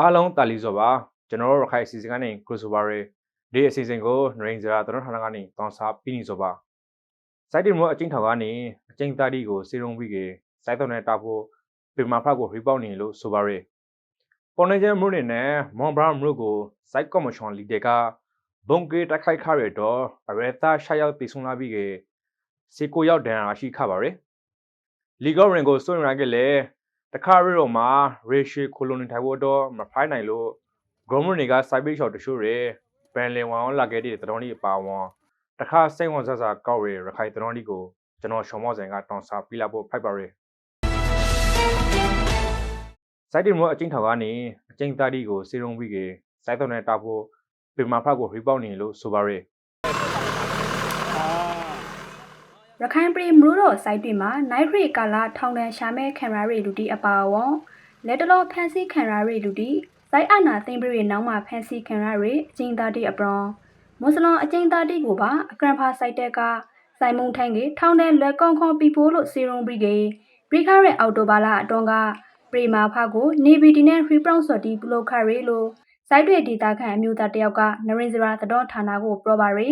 အားလုံးတာလီဆိုပါကျွန်တော်တို့ရခိုင်အစီအစဉ်ကနေကိုဆိုပါရဒီအစီအစဉ်ကိုနရိန်ဇရာတရထာဏကနေတောင်းစားပြီးနေဆိုပါစိုက်တင်မို့အချင်းထောင်ကနေအချင်းသားဒီကိုစီရုံပြီးကေစိုက်တော်နဲ့တာဖို့ပင်မဖတ်ကိုရီပေါက်နေလို့ဆိုပါရပေါ်နေကျမှုနေနဲ့မွန်ဘရာမှုကိုစိုက်ကော်မရှင်လီဒေကဘုံကေတိုက်ခိုက်ခရတော့အရတာရှာရောက်တည်ဆုံလာပြီးကေစီကိုရောက်ဒန်ရာရှိခပါရလီဂောရင်ကိုစွန့်ရခဲ့လေ တခါရီတော့မှာရေရှီကိုလိုနီထိုင်ဖို့တော့မဖိုင်းနိုင်လို့ဂရုမတွေကစိုက်ပိတ်ရှော့တချို့တွေဘန်လင်ဝမ်လာခဲ့တဲ့တတော်ကြီးအပါဝန်တခါစိတ်ဝင်စားစားကောက်ရရခိုင်တတော်ကြီးကိုကျွန်တော်ရှော်မော့စင်ကတောင်းစားပြလာဖို့ဖိုက်ပါရစိုက်တင်မို့အချင်းထောင်ကနေအချင်းသားဒီကိုစီရုံပြီးကေစိုက်တော်နဲ့တာဖို့ပင်မဖတ်ကိုရီပေါက်နေလို့ဆိုပါရ ရခိုင်ပြည်မလို့တော့စိုက်တွေမှာနိုင်ရီကာလာထောင်တန်းရှာမဲခံရာရီလူတီအပါအဝန်လက်တလောဖန်စီခံရာရီလူတီစိုက်အနာသိမ့်ပြည်နောက်မှာဖန်စီခံရာရီအချင်းသားတီအပရောမွတ်စလွန်အချင်းသားတီကိုပါအကရန်ဖာစိုက်တဲ့ကစိုင်မုံထိုင်းကထောင်တန်းလွယ်ကောင်းခေါပီပိုးလို့စီရုံပြီးကေဘရိခရဲအော်တိုဘာလာအတွန်းကပရီမာဖာကိုနေဗီတီနဲ့ရီပရောင်ဆော်တီပလိုခါရီလို့စိုက်တွေဒေတာခန့်အမျိုးသားတယောက်ကနရင်စရာသတော်ဌာနကိုပြောပါရီ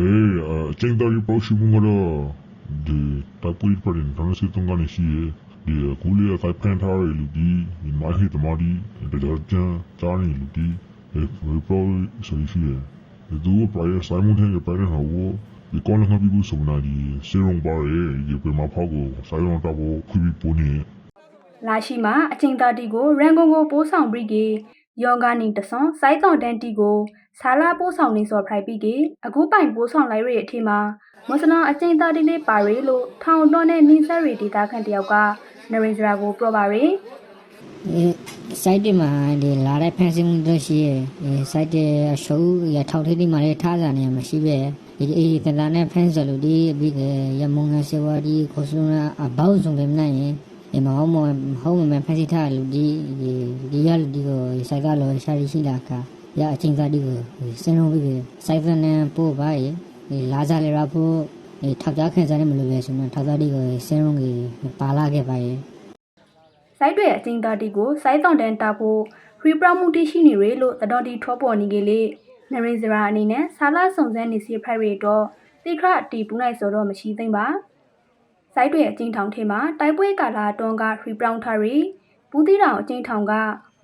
အေးအချင်းတော်ကြီးပေါ့ရှိမှုကတော့ဒီတပ်ပွေးပရင်တန်းစစ်တုံးကနေရှိရဒီကူလီအတိုင်းဖန်ထားရလူဒီဒီမိုင်းဟစ်တမာဒီတကြချန်ချာနေလူဒီအဲဝေပေါ်ဆိုရှိရဒီဒူပရိုင်ဆိုင်မွန်ဟဲပရင်ဟောဒီကောင်းငါပြီးဘူးစုံနာဒီစေရုံပါရဲဒီပေမဖောက်ကိုဆိုင်ရုံတော့ခွပြီးပူနေလာရှိမှာအချင်းသားတီကိုရန်ကုန်ကိုပိုးဆောင်ပြီးကေယောဂာနီတဆွန်စိုက်တော်တန်တီကို ဆာလာပိုးဆောင်နေစော်ဖရိုက်ပြီးကေအခုပိုင်ပိုးဆောင်လိုက်ရတဲ့အထီမှာမွတ်စလင်အချင်းသားတီလေးပါရီလို့ထောင်တော်နဲ့နင်းဆက်ရီဒေတာခန့်တယောက်ကနရင်စရာကိုပြောပါရီဒီစိုက်တွေမှာဒီလာတဲ့ဖန်ဆင်းမှုတို့ရှိရဒီစိုက်တွေအရှုံးရထောက်ထိပ်တွေမှာလည်းထားစားနေရမရှိပဲဒီအေးတလာနဲ့ဖန်ဆလို့ဒီပြီးကရမုံငါစေဝါဒီခိုဆုနာအဘောက်ဆုံးပဲမနိုင်ရင်ဒီမဟုတ်မဟုတ်မဖန်စီထားလူဒီဒီဒီရလူဒီကိုစိုက်ကလောရှာရီရှိလာက ရအချင်းသားဒီကိုစင်လုံးပြီးစိုက်ဖန်နဲ့ပို့ပါရဒီလာစားလေရဖို့ဒီထောက်ကြခံစားနေမလို့ပဲဆိုတော့ထောက်သားဒီကိုစင်လုံးကြီးပါလာခဲ့ပါရဲ့စိုက်တွေအချင်းသားတီကိုစိုက်တော်တန်တာဖို့ရီပရမှုတီရှိနေရလို့တတော်တီထောပေါ်နေကေလေနရင်စရာအနေနဲ့ဆာလာစုံစမ်းနေစီဖရိုက်ရီတော့တိခရတီပူနိုင်ဆိုတော့မရှိသိမ့်ပါစိုက်တွေအချင်းထောင်ထဲမှာတိုက်ပွဲကာလာတွန်းကရီပရောင်ထရီဘူးတီတောင်အချင်းထောင်က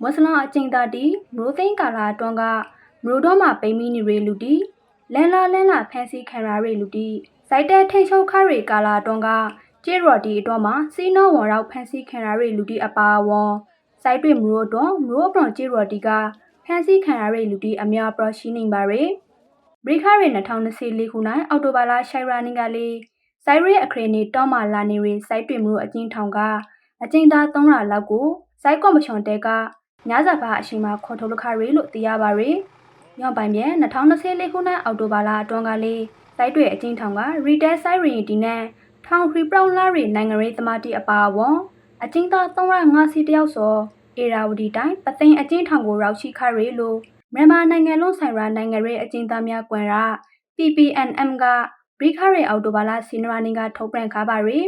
မွတ်စလင်အချင်းသားတီမရိုသိန်းကာလာတွန်းကမရိုတော့မှာပိမီနီရီလူတီလန်လာလန်လာဖန်စီခံရာရီလူတီစိုက်တဲ့ထိတ်ချုပ်ခရီကာလာတွန်းကကျေရော်တီတော့မှာစီနောဝေါ်ရောက်ဖန်စီခံရာရီလူတီအပါဝွန်စိုက်တွေမရိုတော့မရိုပရွန်ကျေရော်တီကဖန်စီခံရာရီလူတီအများပရရှိနေပါရီဘရိခရီ2024ခုနိုင်အော်တိုဘာလာရှိုင်ရာနင်းကလေးစိုက်ရဲအခရေနေတောင်းမာလာနေရီစိုက်တွင်မှုအကျဉ်းထောင်ကအကျဉ်းသား300လောက်ကိုစိုက်ကော်မရှင်တဲက ညစာဘာအရှိန်မှာခေါ်ထုတ်လခရီလို့သိရပါရယ်။ညောင်ပိုင်ပြန်2024ခုနှစ်အောက်တိုဘာလအတွင်းကလေးစိုက်တွေအကျဉ်းထောင်ကရီတဲစိုက်ရီတီနဲ့ထောင်ရီပရောင်လာရီနိုင်ငံရေးသမားတီအပါအဝင်အကျဉ်းသား350စီတယောက်စောအေရာဝတီတိုင်းပသိမ်အကျဉ်းထောင်ကိုရောက်ရှိခရီလို့မြန်မာနိုင်ငံလုံးဆိုင်ရာနိုင်ငံရေးအကျဉ်းသားများကွန်ရ PPNM ကဘရိခရဲအော်တိုဘာလာစီနရာနင်းကထုတ်ပြန်ခါပါရီ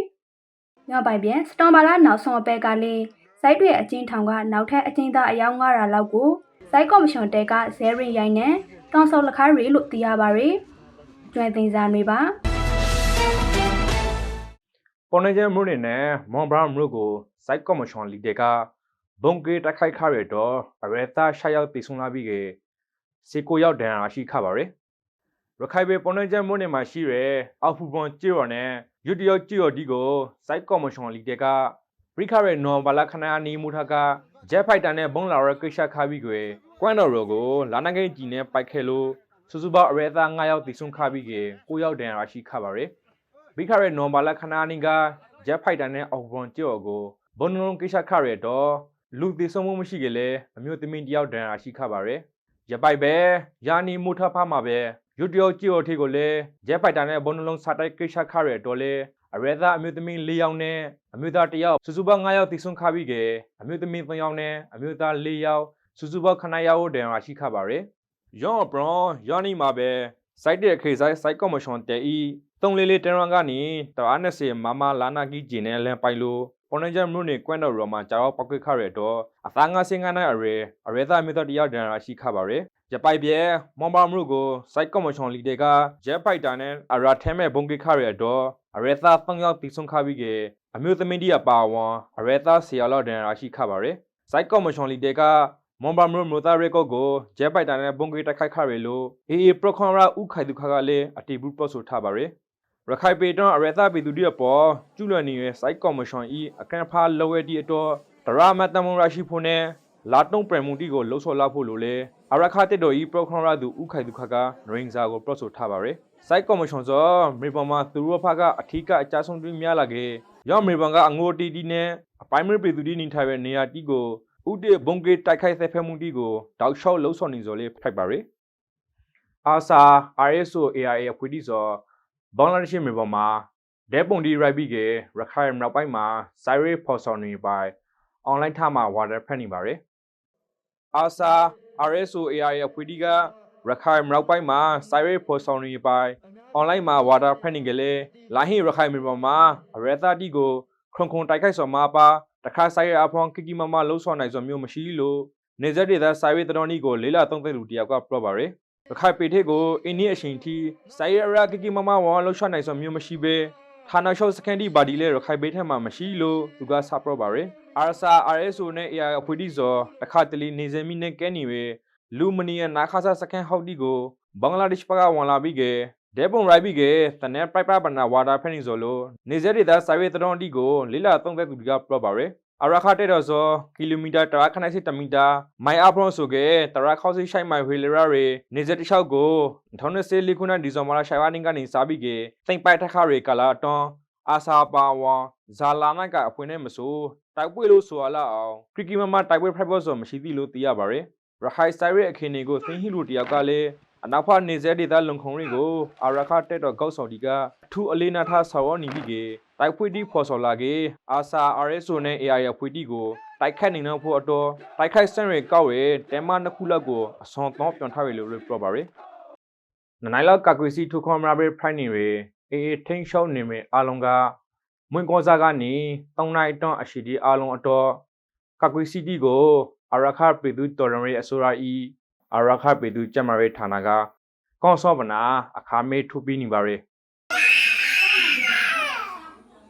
ညောင်ပိုင်ပြန်စတွန်ဘာလာနောက်ဆုံးအပဲကလည်း စိုက်တွေအချင်းထောင်ကနောက်ထပ်အချင်းသားအယောက်900လောက်ကိုစိုက်ကော်မရှင်တဲကဇဲရင်ရိုင်းနဲ့တောင်ဆော်လခါရီလို့သိရပါရီကျွမ်းသိန်းစားတွေပါပေါ်နေကျမှုနေနဲ့မွန်ဘရာမှုကိုစိုက်ကော်မရှင်လီဒေကဘုံကေတိုက်ခိုက်ခရတော့အရတာရှာရောက်တည်ဆုံလာပြီးကေစီကိုရောက်ဒန်ရာရှိခပါရရခိုင်ပေပေါ်နေကျမှုနေမှာရှိရအောက်ဖူပွန်ကြေရော်နဲ့ယူတယောကြေရော်ဒီကိုစိုက်ကော်မရှင်လီဒေကဘ ရိခရဲနော်ဘလာခနာနီမူထကဂျက်ဖိုက်တာနဲ့ဘုံလာရကိရှာခါပြီးကွယ်ကွမ်တော်ရောကိုလာနဂိတ်ကြီးနဲ့ပိုက်ခဲလို့စူစူပါအရတာ9ရောက်တည်ဆုံခပြီးကေကိုရောက်ဒန်ရာရှိခပါရဘိခရဲနော်ဘာလာခနာနီကဂျက်ဖိုက်တာနဲ့အော်ဘွန်ကြော်ကိုဘွန်လုံးကိစ္စခရဲတော့လူသေးဆုံးမှုမရှိကြလေအမျိုးသမီးတယောက်ဒဏ်ရာရှိခပါရယ်ရပိုက်ပဲယာနီမူထဖာမှာပဲယူတယောကြော်ထေကိုလေဂျက်ဖိုက်တာနဲ့ဘွန်လုံးစာတိုက်ကိစ္စခရဲတော့လေ အရဲသားအမျိုးသမီး၄ယောက်နဲ့အမျိုးသား၁ယောက်စုစုပေါင်း၅ယောက်တည်ဆုံးခပြီးကေအမျိုးသမီး၃ယောက်နဲ့အမျိုးသား၄ယောက်စုစုပေါင်း9ယောက်ဒဏ်ရာရှိခပါရယ်ယောဘရွန်ယောနီမှာပဲစိုက်တဲ့ခေဆိုင်စိုက်ကော်မရှင်တဲဤတုံလေးလေးတရန်ကနေတရာ20မမလာနာကီဂျင်းနဲ့လန်ပိုင်လို့ပေါ်နေကြမြို့နေကွန့်တော်ရောမှာကြာတော့ပောက်ခွေခရတော့အသားငါစင်ကနိုင်အရေအရေသားမြေတော်တရားဒန်ရာရှိခပါရယ် ရပိုက်ပြဲမွန်ပါမလို့ကိုစိုက်ကော်မရှင်လီတွေကဂျက်ပိုက်တာနဲ့အရာထဲမဲ့ဘုံကိခရရတော့အရေသား၃ယောက်တီဆုံးခပြီးကအမျိုးသမီးတီအပါဝန်အရေသားဆရာလော့ဒန်ရာရှိခပါရယ်စိုက်ကော်မရှင်လီတွေကမွန်ပါမလို့မိုသားရဲကော့ကိုဂျက်ပိုက်တာနဲ့ဘုံကိတိုက်ခိုက်ခရလို့အေအေပရခွန်ရာဥခိုင်ဒုခကလည်းအတီဘူးပတ်ဆိုထားပါရယ်ရခိုင်ပေတွန်အရသပေသူတို့ပေါ်ကျူလွန်နေတဲ့စိုက်ကော်မရှင်ဤအကန်ဖာလော်ဝဲတီအတော်ဒရမတ်တမရရှိဖို့နဲ့ လာတုံးပရမူတီကိုလှုပ်ဆော်လာဖို့လိုလေအရခါတက်တော်ဤပရိုဂရမ်ရသူဥခိုင်သူခကနရင်ဇာကိုပရော့ဆိုထားပါရယ်စိုက်ကော်မရှင်စောမေပေါ်မှာသူတို့ဖကအထီးကအကြဆုံးတွင်းများလာခဲ့ရောမေပေါ်ကအငိုတီတီနဲ့အပိုင်းမပေသူတီနေထိုင်တဲ့နေရာတီကိုဥတေဘုံကေတိုက်ခိုက်သက်ဖက်မှုတီကိုတောက်လျှောက်လှုပ်ဆော်နေစော်လေးဖိုက်ပါရယ်အာဆာ RSO AIA အခွေတီစောဘင်္ဂလားဒေ့ရှ်မြေပေါ်မှာဒဲပုံဒီရိုက်ပြီးကရခိုင်မြောက်ပိုင်းမှာစိုင်းရေးဖော်ဆောင်နေပိုင်အွန်လိုင်းထားမှာဝါဒဖက်နေပါတယ်။ အာဆာ RSO AI အဖွေဒီကရခိုင်မြောက်ပိုင်းမှာစိုင်းရေးဖော်ဆောင်နေပိုင်အွန်လိုင်းမှာဝါဒဖက်နေကြလေလာဟိရခိုင်မြေပေါ်မှာအရသာတီကိုခွန်ခွန်တိုက်ခိုက်ဆောင်မှာပါတခါစိုင်းရအဖောင်းကီကီမမလှုပ်ဆောင်နိုင်စွာမျိုးမရှိလို့နေဇက်ဒေသစိုင်းရေးတတော်နီကိုလေးလာသုံးသက်လူတယောက်ကပြောပါရယ်ရခိုင်ပေထေကိုအင်းနီအရှင်တီစိုင်ရရာကကီမမဝါလှရှနိုင်စွာမျိုးမရှိပဲ ဌာနချုပ်စကန်ဒီဘာဒီလေရခိုင်ပေထဲမှာမရှိလို့သူကဆပ်ပရောပါရယ်အာဆာ RSO နဲ့ AI အဖွေဒီဇော်တခါတလီနေစမီနဲ့ကဲနေပဲလူမနီယနာခါဆာစကန်ဟောက်ဒီကိုဘင်္ဂလားဒေ့ရှ်ပကဝန်လာပြီးကဲဒဲပုံရိုက်ပြီးကဲတနဲပိုက်ပပနာဝါတာဖက်နေစောလို့နေစက်ဒေတာစိုင်ဝေတတော်ဒီကိုလေးလာသုံးသက်သူကပရောပါရယ် အရာခတဲ့တော့ဆိုကီလိုမီတာတရာခနိုင်စစ်တမီတာမိုင်အပရောဆိုကေတရာခေါစီရှိုင်မိုင်ဝေလရာရေနေစက်တလျှောက်ကိုထောင်းနေစေလီခုနာဒီဇော်မာလာရှိုင်ဝါနင်းကနေစားပြီးကေသိမ့်ပိုက်ထခရေကလာတွန်အာစာပါဝါဇာလာနိုင်ကအဖွင့်နဲ့မဆိုတိုက်ပွဲလို့ဆိုရလာအောင်ခရကီမမတိုက်ပွဲဖိုက်ဘောဆိုမရှိသေးလို့သိရပါရယ်ရခိုင်ဆိုင်ရဲ့အခင်းတွေကိုသင်ဟီလူတယောက်ကလည်း အနောက်ဖက်နေစဲဒေသလုံခုံတွေကိုအာရခတက်တော့ကောက်ဆောင်ဒီကအထူးအလေးနာထားဆော်ရနေပြီကေတိုက်ဖွေတီဖော်ဆော်လာကေအာဆာ RSO နဲ့ AI ရဖွေတီကိုတိုက်ခတ်နေတော့ဖို့အတော်တိုက်ခိုက်စံတွေကောက်ရဲတဲမနှစ်ခုလောက်ကိုအစွန်တော့ပြန်ထားရလို့ပြောပါရယ်နနိုင်လောက်ကကွေစီထုခွန်မရာဘေဖိုင်နေရအေအေထိန်ရှောင်းနေမယ်အလုံးကမွင်ကောစားကနေတောင်းနိုင်တွန်းအရှိဒီအလုံးအတော်ကကွေစီတီကိုအရခပေသူတော်ရမေအစိုးရဤ အရခပေသူကျမရေးဌာနကကောင်းစောပနာအခါမေထုပြီးနေပါရယ်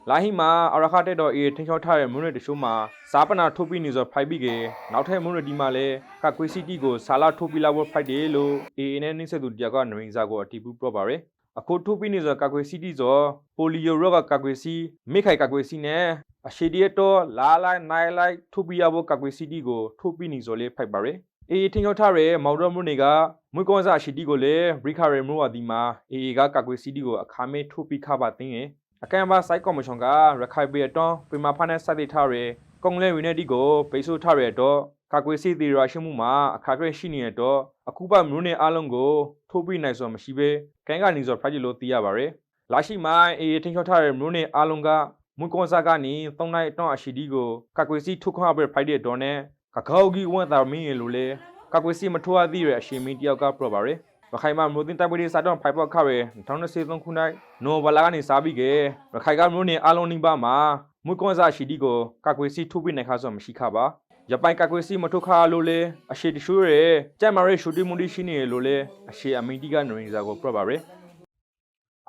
လာဟီမာအရခတဲ့တော်အေထိန်ချောထားတဲ့မွန်းရတရှိုးမှာစားပနာထုတ်ပြီးနေစောဖိုက်ပြီးကေနောက်ထပ်မွန်းရဒီမှာလဲကကွေစီတီကိုဆာလာထုတ်ပြီးလာဖို့ဖိုက်တယ်လို့အေအေနဲ့နှိစက်သူတယောက်ကနရင်စာကိုအတီးပူပြောပါရယ်အခုထုတ်ပြီးနေစောကကွေစီတီစောပိုလီယိုရောဂါကကွေစီမိခိုင်ကကွေစီနဲ့အရှိဒီတော့လာလိုက်နိုင်လိုက်ထုတ်ပြီးရဖို့ကကွေစီတီကိုထုတ်ပြီးနေစောလေးဖိုက်ပါရယ် အေးထင်ချောထားတဲ့မော်ဒရမွန်းတွေကမွေးကောစားရှိတီကိုလည်းဘရိခရဲမလို့အဒီမှာအေးကကကွေစီတီကိုအခါမဲထုတ်ပြီးခပါသိရင်အကန်ဘာစိုက်ကော်မရှင်ကရခိုင်ပြည်တွန်းပြမဖားနဲ့စိုက်တိထားရဲကုံလဲဝင်းနဲ့ဒီကိုပိတ်ဆို့ထားရဲတော့ကကွေစီတီရရှိမှုမှာအခါပြည့်ရှိနေတော့အခုပမျိုးနဲ့အားလုံးကိုထုတ်ပြီးနိုင်စွာမရှိပဲကန်ကနေစွာဖတ်ကြလို့သိရပါရယ်လာရှိမိုင်းအေးထင်ချောထားတဲ့မျိုးနဲ့အားလုံးကမွေးကောစားကနေ၃နိုင်တော့အရှိဒီကိုကကွေစီထုတ်ခွင့်အပ်ဖိုက်တဲ့တော့နဲ့ ကကောက်ကြီးဝန်တာမင်းရလို့လေကကွေစီမထွားသေးရအရှင်မင်းတယောက်ကပြောပါရယ်ရခိုင်မှာမြို့တင်တိုက်ပွဲတွေစတော့ဖိုက်ပေါက်ခရဲ2023ခုနှစ်နိုဘလာကနေစားပြီးကရခိုင်ကမြို့နေအလုံးနိပါမှာမွေကွန်စာရှိဒီကိုကကွေစီထုတ်ပြနိုင်ခါဆိုမရှိခပါရပိုင်ကကွေစီမထုတ်ခါလို့လေအရှိတရှူးရဲကြက်မရဲရှူတီမူတီရှိနေလို့လေအရှိအမင်းတီကနရင်စာကိုပြောပါရယ်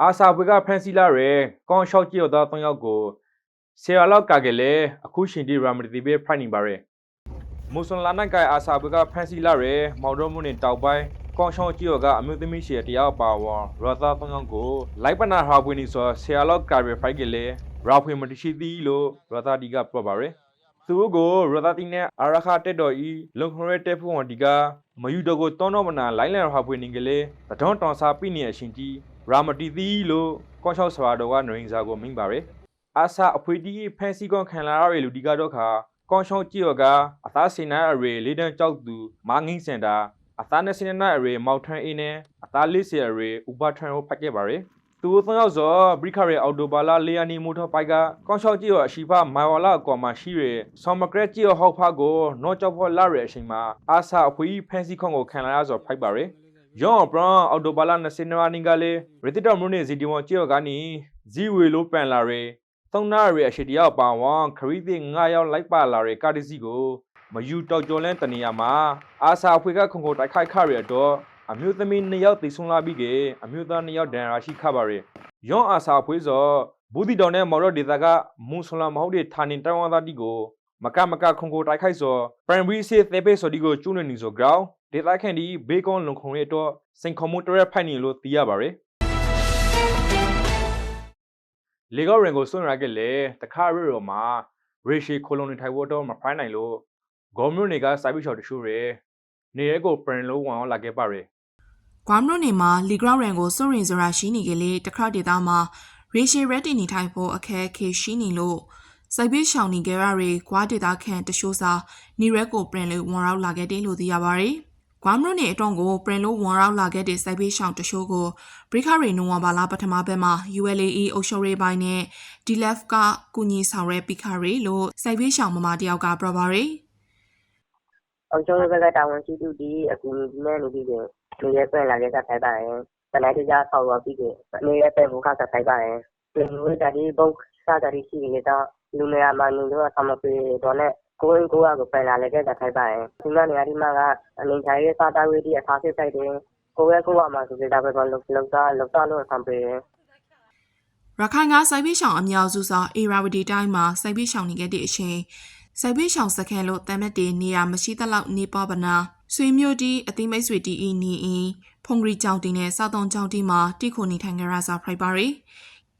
အာစာဘွေကဖန်စီလာရဲကောင်းလျှောက်ကြည့်တော့၃ယောက်ကိုဆေရလောက်ကကလေးအခုရှင်ဒီရာမတီဘေဖိုင်နေပါရယ် မွတ်စလနိုင်ကိုင်အာစာဘကဖန်စီလာရဲမော်ဒရမွန်နေတောက်ပိုင်းကောင်းရှောင်းကြီးရောကအမျိုးသမီးရှေတရားပါဝါရသာသုံးယောက်ကိုလိုက်ပနာဟာပွေးနေဆိုဆရာလော့ကာရဖိုက်ကေလေရာဖွေမတရှိသည်လို့ရသာဒီကပြောပါရယ်သူတို့ကိုရသာတီနဲ့အာရခတက်တော်ဤလုံခရဲတက်ဖို့ဝန်ဒီကမယူတော့ကိုတောင်းတော့မနာလိုင်းလန်ဟာပွေးနေကလေးတထောင်းတောင်စာပြနေအရှင်ကြီးရာမတီသည်လို့ကောင်းရှောင်းဆွာတော်ကနရင်စာကိုမိန်ပါရယ်အာစာအဖွေတီဖန်စီကွန်ခံလာရလူဒီကတော့ခါ ကောင်းရှောင်းကြည့်ရကအသားစင်နာအရေလေးတန်းကြောက်သူမာငင်းစင်တာအသားနဲ့စင်နာအရေမောက်ထန်အင်းနဲ့အသားလေးစီအရေဥပထန်ကိုဖတ်ခဲ့ပါရယ်သူသုံးယောက်စောဘရိခရဲအော်တိုဘာလာလေယာနီမိုတော်ပိုက်ကကောင်းရှောင်းကြည့်ရအရှိဖမိုင်ဝလာအကောမှာရှိရဆော်မကရက်ကြည့်ရဟောက်ဖာကိုနော့ကြောက်ဖို့လာရအချိန်မှာအာဆာအဖွေးဖန်စီခွန်ကိုခံလာရဆိုဖိုက်ပါရယ်ယောင်ပရန်အော်တိုဘာလာ20နွားနီကလေရတိတော်မုန်နေစီဒီဝွန်ချေကနီဇီဝေလိုပန်လာရေ သုံးနာရေအရှိတယောက်ပါဝမ်ခရီးသစ်9ယောက်လိုက်ပါလာရေကာဒီစီကိုမယူတောက်ကျော်လန်းတနေရာမှာအာစာအဖွေကခုံခုံတိုက်ခိုက်ခရရတော့အမျိုးသမီး2ယောက်တည်ဆုံလာပြီးကအမျိုးသား2ယောက်ဒဏ်ရာရှိခပါရေယောင်အာစာအဖွေစောဘူဒီတောင်နဲ့မော်ရော့ဒေတာကမူဆလမဟုတ်တဲ့ဌာနင်တဝန်သားတီကိုမကမကခုံကိုတိုက်ခိုက်စောပရန်ဘရီစီသေပေစောဒီကိုကျူးနေနေစောဂရောင်းဒေတာခန်ဒီဘေကွန်လုံခုံရဲ့တော့စင်ခွန်မူတရက်ဖိုက်နေလို့သိရပါရယ် လေကောရင်ကိုစွန့်ရခဲ့လေတခါရရောမှာရေရှီခိုလုံနေထိုင်ဖို့တော့မဖိုင်းနိုင်လို့ဂေါ်မျိုးနေကစိုက်ပြီးချော်တရှူရယ်နေရဲကိုပရင်လို့ဝန်အောင်လာခဲ့ပါရယ်ကွမ်ရိုနေမှာလီဂရောက်ရန်ကိုစွန့်ရင်စရာရှိနေကလေးတခါဒေတာမှာရေရှည်ရက်တင်နေထိုင်ဖို့အခက်အခဲရှိနေလို့စိုက်ပေးရှောင်နေကြရတွေကွာဒေတာခန့်တရှိုးစာနီရက်ကိုပြင်လို့ဝန်ရောက်လာခဲ့တယ်လို့သိရပါတယ်။ ကွမ်ရိုနေအတော့ကိုပြင်လို့ဝန်ရောက်လာခဲ့တဲ့စိုက်ပေးရှောင်တရှိုးကိုဘရိခရီနိုဝမ်ဘာလာပထမဘက်မှာ ULAE အုပ်ချုပ်ရေးပိုင်းနဲ့ DLF ကကုညီဆောင်ရဲပိခရီလို့စိုက်ပေးရှောင်မမတယောက်ကပြောပါတယ်အောင်ကျုံးဘက်ကတာဝန်ရှိသူဒီအကူအညီနဲ့နေပြီးတယ်နေရဲပြန်လာခဲ့တာထိုင်ပါတယ်တလိုက်တကြဆောက်ရပြီးတယ်နေရဲပြန်ဘုခါတာထိုင်ပါတယ်ဒီလိုတည်းဘုစားတည်းရှိနေတော့လူနေရာမှာနေတော့ဆမပြေတော့နဲ့ ကိုယ်ကိုယ်ကပြန်လာခဲ့တာထိုင်ပါတယ်ဒီမှာနေရာဒီမှာကအနေထိုင်ရေးစားတာဝေးဒီအထားစစ်ဆိုင်တယ်ကိုယ်ကကိုယ်ကမှဆိုကြတာပဲလောက်လောက်တာလောက်တာလို့ဆံပြေရခိုင်ကစိုက်ပေးရှောင်အများစုစာအေရာဝတီတိုင်းမှာစိုက်ပေးရှောင်နေခဲ့တဲ့အချိန်စိုက်ပေးရှောင်စခန်းလို့တမ်မက်တေနေရာမရှိသလောက်နေပပနာဆွေမျိုးတီအသိမိတ်ဆွေတီအီနီအီဖုန်ဂရီကြောင်တီနဲ့စောက်တုံကြောင်တီမှာတိခိုနေထိုင်ကြရစာဖရိုက်ပါရီ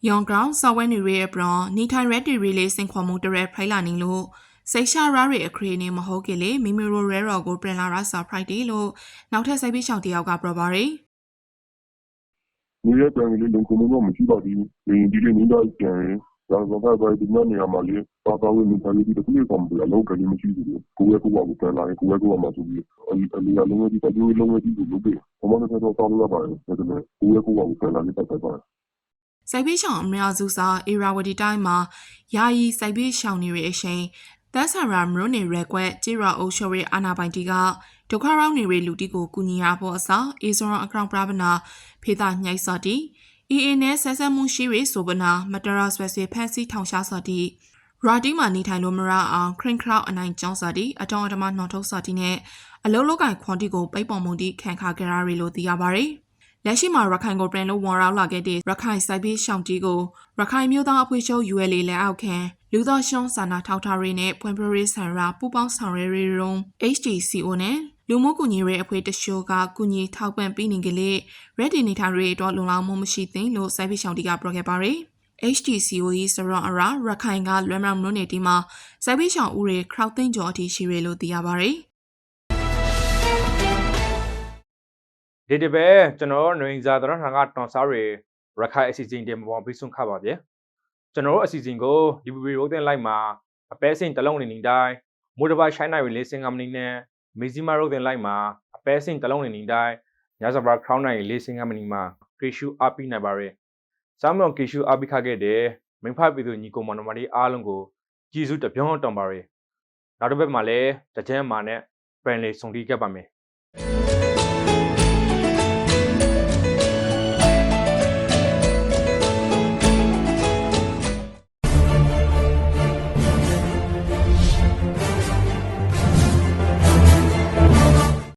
ယောင်ဂရောင်းဆော့ဝဲနေရဲအပရန်နေထိုင်ရက်တီရီလေးစင်ခွန်မှုတရဲဖိုင်လာနေလို့ စိတ်ရှာရရအခရီးနေမဟုတ်ကလေမိမီရိုရဲရော်ကိုပြင်လာရစာဖရိုက်တီလို့နောက်ထပ်စိုက်ပေးရှောင်တယောက်ကပြောပါရီနေရပြန်လေးလုံခုံတော့မရှိပါဘူး။ဒီဒီလေးနေတာကျန်ဒါဆိုတော့ဘာဒီမနေရာမှာလေပါပါဝင်နေတယ်ဒီတခုလေးကောင်ပြလောကလေးမရှိဘူး။ကိုယ့်ရဲ့ကိုယ်ကပြန်လာရင်ကိုယ့်ရဲ့ကိုယ်ကမှဆိုပြီးအလီအလီအလုံးဝဒီတလူလုံးဝဒီလိုလုပ်တယ်။ဘာမှမဖြစ်တော့တောင်းရပါတယ်။ဒါပေမဲ့ကိုယ့်ရဲ့ကိုယ်ကပြန်လာနေတတ်ပါတယ်စိုက်ပေးရှောင်အများစုစာအေရာဝတီတိုင်းမှာယာယီစိုက်ပေးရှောင်နေရအချိန် သက်ဆာရာမရုံနေရက်ကွက်ကြေရာအိုရှိုရီအာနာပိုင်တီကဒုက္ခရောက်နေရလူတီကိုကူညီရဖို့အစားအေဇွန်အကောင့်ပရဗနာဖေတာညှိုက်စော်တီအီအင်းနဲ့ဆက်ဆက်မှုရှိရဆိုပနာမတရာဆွဲဆွဲဖန်စီထောင်ရှားစော်တီရာတီမှာနေထိုင်လို့မရအောင်ခရင်ခရောက်အနိုင်ကျောင်းစော်တီအတောင်အတမနှော်ထုတ်စော်တီနဲ့အလုံးလောက်ကင်ခွန်တီကိုပိတ်ပေါ်မှုတီခံခါကြရရီလို့သိရပါတယ် လက်ရှိမှာရခိုင်ကိုပြန်လို့ဝန်ရောက်လာခဲ့တဲ့ရခိုင်စိုက်ပေးရှောင်းတီကိုရခိုင်မျိုးသားအဖွဲ့ချုပ် ULA လက်အောက်ခံလူသောရှောင်းစာနာထောက်ထားရေးနဲ့ဖွံ့ဖြိုးရေးဆိုင်ရာပူးပေါင်းဆောင်ရွက်ရေးရုံး HDCO နဲ့လူမှုကူညီရေးအဖွဲ့တရှို့ကကူညီထောက်ပံ့ပေးနေကြလေ Ready နေထိုင်ရေးအတွက်လုံလောက်မှုမရှိသင့်လို့စိုက်ပေးရှောင်းတီကပြောခဲ့ပါရယ် HDCO ရေးစရောအရာရခိုင်ကလွမ်းမြောက်မြို့နယ်တီမှာစိုက်ပေးရှောင်းဦးတွေခရောက်သိန်းကျော်အထိရှိရလို့သိရပါရယ် ဒီတပဲကျွန်တော်နှွေစာသရထံကတွန်စားရရခိုင်အစီအစဉ်တင်ပေါ်ပြီးဆုံးခပါဗျကျွန်တော်အစီအစဉ်ကို DBB ရိုးတင်လိုက်မှာအပဲစင်တလုံးနေနေတိုင်းမိုးတပိုင်ရှိုင်းနိုင်ရီလေးစင်ကမနီနဲ့မီဇီမာရိုးတင်လိုက်မှာအပဲစင်တလုံးနေနေတိုင်းညစပါခရောင်းနိုင်ရီလေးစင်ကမနီမှာကရီရှူအပိနိုင်ပါရယ်စာမွန်ကရီရှူအပိခခဲ့တဲ့မင်းဖတ်ပြည်သူညီကိုမနမလေးအားလုံးကိုကြည်စုတပြောင်းတောင်ပါရယ်နောက်တစ်ဘက်မှာလည်းတကြမ်းမာနဲ့ပြန်လေစုံတီးခဲ့ပါမယ်